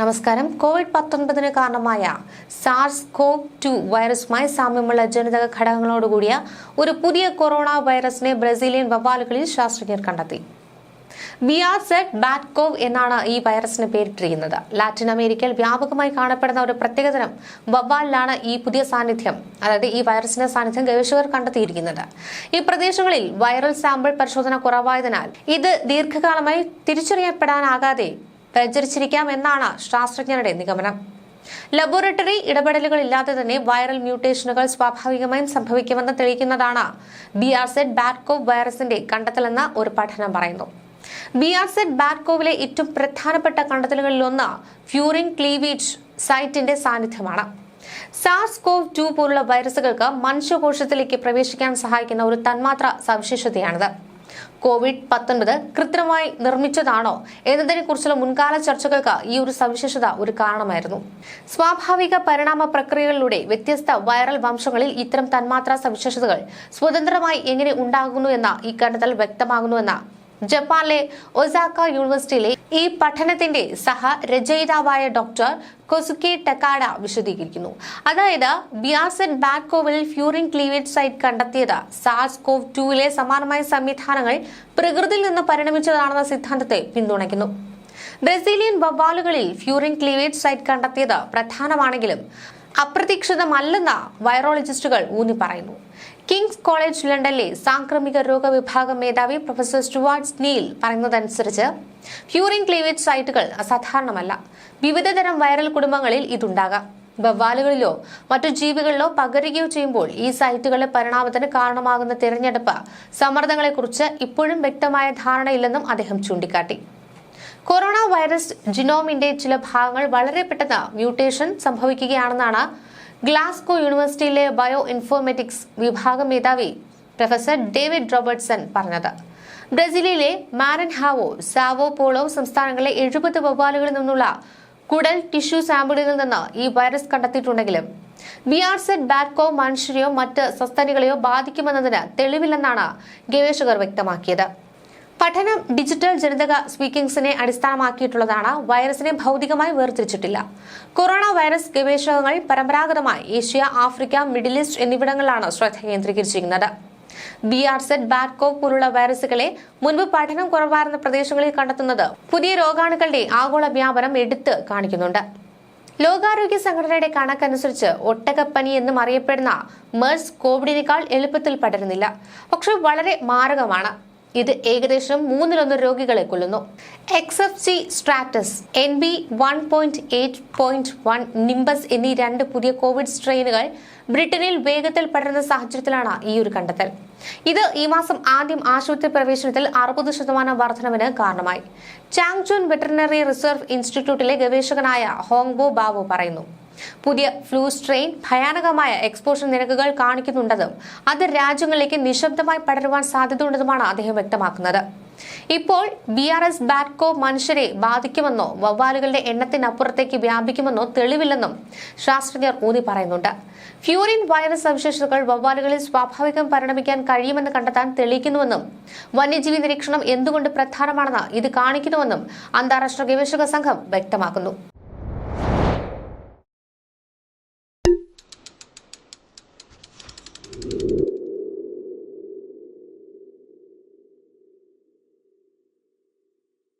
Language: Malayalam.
നമസ്കാരം. കോവിഡ് പത്തൊൻപതിന് കാരണമായ സാർസ് കോവ് ടു വൈറസുമായി സാമ്യമുള്ള ജനിതക ഘടകങ്ങളോടുകൂടിയ ഒരു പുതിയ കൊറോണ വൈറസിനെ ബ്രസീലിയൻ വവ്വാലുകളിൽ ശാസ്ത്രജ്ഞർ കണ്ടെത്തി. ബാറ്റ്കോവ് എന്നാണ് ഈ വൈറസിന് പേരിട്ടിരിക്കുന്നത്. ലാറ്റിൻ അമേരിക്കയിൽ വ്യാപകമായി കാണപ്പെടുന്ന ഒരു പ്രത്യേകതരം വവ്വാലിലാണ് ഈ പുതിയ സാന്നിധ്യം അതായത് ഈ വൈറസിന്റെ സാന്നിധ്യം ഗവേഷകർ കണ്ടെത്തിയിരിക്കുന്നത്. ഈ പ്രദേശങ്ങളിൽ വൈറൽ സാമ്പിൾ പരിശോധന കുറവായതിനാൽ ഇത് ദീർഘകാലമായി തിരിച്ചറിയപ്പെടാനാകാതെ പ്രചരിച്ചിരിക്കാം എന്നാണ് ശാസ്ത്രജ്ഞരുടെ നിഗമനം. ലബോറട്ടറി ഇടപെടലുകൾ ഇല്ലാതെ തന്നെ വൈറൽ മ്യൂട്ടേഷനുകൾ സ്വാഭാവികമായും സംഭവിക്കുമെന്ന് തെളിയിക്കുന്നതാണ് ബി ആർ സെഡ് ബാറ്റ്കോവ് വൈറസിന്റെ കണ്ടെത്തലെന്ന് ഒരു പഠനം പറയുന്നു. ബി ആർ സെഡ് ബാറ്റ്കോവിലെ ഏറ്റവും പ്രധാനപ്പെട്ട കണ്ടെത്തലുകളിലൊന്ന് ഫ്യൂറിൻ ക്ലീവേജ് സൈറ്റിന്റെ സാന്നിധ്യമാണ്. സാർസ് കോവ് ടു പോലുള്ള വൈറസുകൾക്ക് മനുഷ്യകോശത്തിലേക്ക് പ്രവേശിക്കാൻ സഹായിക്കുന്ന ഒരു തന്മാത്ര സവിശേഷതയാണിത്. കോവിഡ് പത്തൊൻപത് കൃത്രിമമായി നിർമ്മിച്ചതാണോ എന്നതിനെ കുറിച്ചുള്ള മുൻകാല ചർച്ചകൾക്ക് ഈ ഒരു സവിശേഷത ഒരു കാരണമായിരുന്നു. സ്വാഭാവിക പരിണാമ പ്രക്രിയകളിലൂടെ വ്യത്യസ്ത വൈറൽ വംശങ്ങളിൽ ഇത്തരം തന്മാത്രാ സവിശേഷതകൾ സ്വതന്ത്രമായി എങ്ങനെ ഉണ്ടാകുന്നു എന്ന ഈ കണ്ടെത്തൽ വ്യക്തമാകുന്നുവെന്ന ജപ്പാനിലെ ഒസാക്ക യൂണിവേഴ്സിറ്റിയിലെ ഈ പഠനത്തിന്റെ സഹ രചയിതാവായ ഡോക്ടർ കൊസുക്കെ ടക്കാഡ വിശദീകരിക്കുന്നു. അതായത് ബിയാസെറ്റ് ബാക്കോവിൽ ഫ്യൂറിൻ ക്ലീവേജ് സൈറ്റ് കണ്ടെത്തിയത് സാർസ് കോവ് ടൂവിലെ സമാനമായ സംവിധാനങ്ങൾ പ്രകൃതിയിൽ നിന്ന് പരിണമിച്ചതാണെന്ന സിദ്ധാന്തത്തെ പിന്തുണയ്ക്കുന്നു. ബ്രസീലിയൻ വവ്വാലുകളിൽ ഫ്യൂറിൻ ക്ലീവേജ് സൈറ്റ് കണ്ടെത്തിയത് പ്രധാനമാണെങ്കിലും അപ്രതീക്ഷിതമല്ലെന്ന വൈറോളജിസ്റ്റുകൾ ഊന്നി പറയുന്നു കിങ്സ് കോളേജ് ലണ്ടനിലെ സാംക്രമിക രോഗ വിഭാഗം മേധാവി പ്രൊഫസർ സ്റ്റുവാർഡ്സ് നീൽ പറയുന്നതനുസരിച്ച് ഫ്യൂറിൻ ക്ലീവേജ് സൈറ്റുകൾ അസാധാരണമല്ല. വിവിധതരം വൈറൽ കുടുംബങ്ങളിൽ ഇതുണ്ടാകാം. വവ്വാലുകളിലോ മറ്റു ജീവികളിലോ പകരുകയോ ചെയ്യുമ്പോൾ ഈ സൈറ്റുകളുടെ പരിണാമത്തിന് കാരണമാകുന്ന തിരഞ്ഞെടുപ്പ് സമ്മർദ്ദങ്ങളെക്കുറിച്ച് ഇപ്പോഴും വ്യക്തമായ ധാരണയില്ലെന്നും അദ്ദേഹം ചൂണ്ടിക്കാട്ടി. കൊറോണ വൈറസ് ജിനോമിന്റെ ചില ഭാഗങ്ങൾ വളരെ പെട്ടെന്ന് മ്യൂട്ടേഷൻ സംഭവിക്കുകയാണെന്നാണ് ഗ്ലാസ്കോ യൂണിവേഴ്സിറ്റിയിലെ ബയോ ഇൻഫോർമാറ്റിക്സ് വിഭാഗ മേധാവി പ്രൊഫസർ ഡേവിഡ് റോബർട്ട്സൺ പറഞ്ഞത്. ബ്രസീലിലെ മാരൻ ഹാവോ സാവോ പോളോ സംസ്ഥാനങ്ങളിലെ എഴുപത് വവ്വാലുകളിൽ നിന്നുള്ള കുടൽ ടിഷ്യൂ സാമ്പിളുകളിൽ നിന്ന് ഈ വൈറസ് കണ്ടെത്തിയിട്ടുണ്ടെങ്കിലും ബിയാർസെറ്റ് ബാറ്റ്കോ മനുഷ്യരെയോ മറ്റ് സസ്തനികളെയോ ബാധിക്കുമെന്നതിന് തെളിവില്ലെന്നാണ് ഗവേഷകർ വ്യക്തമാക്കിയത്. പഠനം ഡിജിറ്റൽ ജനിതക സ്പീക്കിംഗ്സിനെ അടിസ്ഥാനമാക്കിയിട്ടുള്ളതാണ്. വൈറസിനെ ഭൗതികമായി വേർതിരിച്ചിട്ടില്ല. കൊറോണ വൈറസ് ഗവേഷകങ്ങൾ പരമ്പരാഗതമായി ഏഷ്യ ആഫ്രിക്ക മിഡിൽ ഈസ്റ്റ് എന്നിവിടങ്ങളിലാണ് ശ്രദ്ധ കേന്ദ്രീകരിച്ചിരിക്കുന്നത്. ബി ആർ സെറ്റ് ബാറ്റ്കോവ് പോലുള്ള വൈറസുകളെ മുൻപ് പഠനം കുറവായിരുന്ന പ്രദേശങ്ങളിൽ കണ്ടെത്തുന്നത് പുതിയ രോഗാണുക്കളുടെ ആഗോള വ്യാപനം എടുത്ത് കാണിക്കുന്നുണ്ട്. ലോകാരോഗ്യ സംഘടനയുടെ കണക്കനുസരിച്ച് ഒട്ടകപ്പനി എന്നും അറിയപ്പെടുന്ന മേഴ്സ് കോവിഡിനേക്കാൾ എളുപ്പത്തിൽ പടരുന്നില്ല. പക്ഷെ വളരെ മാരകമാണ്. ഇത് ഏകദേശം മൂന്നിലൊന്ന് രോഗികളെ കൊല്ലുന്നു. X F C Stratus N B one point eight point one Nimbus എന്നീ രണ്ട് പുതിയ കോവിഡ് സ്ട്രെയിനുകൾ ബ്രിട്ടനിൽ വേഗത്തിൽ പടരുന്ന സാഹചര്യത്തിലാണ് ഈ ഒരു കണ്ടെത്തൽ. ഇത് ഈ മാസം ആദ്യം ആശുപത്രി പ്രവേശനത്തിൽ അറുപത് ശതമാനം വർധനവിന് കാരണമായി. ചാങ്ചൂൻ വെറ്ററിനറി റിസർവ് ഇൻസ്റ്റിറ്റ്യൂട്ടിലെ ഗവേഷകനായ ഹോങ്ബോ ബാവോ പറയുന്നു. പുതിയ ഫ്ലൂ സ്ട്രെയിൻ ഭയാനകമായ എക്സ്പോഷർ നിരക്കുകൾ കാണിക്കുന്നുണ്ടെന്നും അത് രാജ്യങ്ങളിലേക്ക് നിശബ്ദമായി പടരുവാൻ സാധ്യതയുണ്ടെന്നുമാണ് അദ്ദേഹം വ്യക്തമാക്കുന്നത്. ഇപ്പോൾ ബി ആർ എസ് ബാറ്റ്കോ മനുഷ്യരെ ബാധിക്കുമെന്നോ വവ്വാലുകളുടെ എണ്ണത്തിനപ്പുറത്തേക്ക് വ്യാപിക്കുമെന്നോ തെളിവില്ലെന്നും ശാസ്ത്രജ്ഞർ ഊന്നി പറയുന്നുണ്ട്. ഫ്യൂറിൻ വൈറസ് സവിശേഷതകൾ വവ്വാലുകളിൽ സ്വാഭാവികം പരിണമിക്കാൻ കഴിയുമെന്ന് കണ്ടെത്താൻ തെളിയിക്കുന്നുവെന്നും വന്യജീവി നിരീക്ഷണം എന്തുകൊണ്ട് പ്രധാനമാണെന്ന് ഇത് കാണിക്കുന്നുവെന്നും അന്താരാഷ്ട്ര ഗവേഷക സംഘം വ്യക്തമാക്കുന്നു.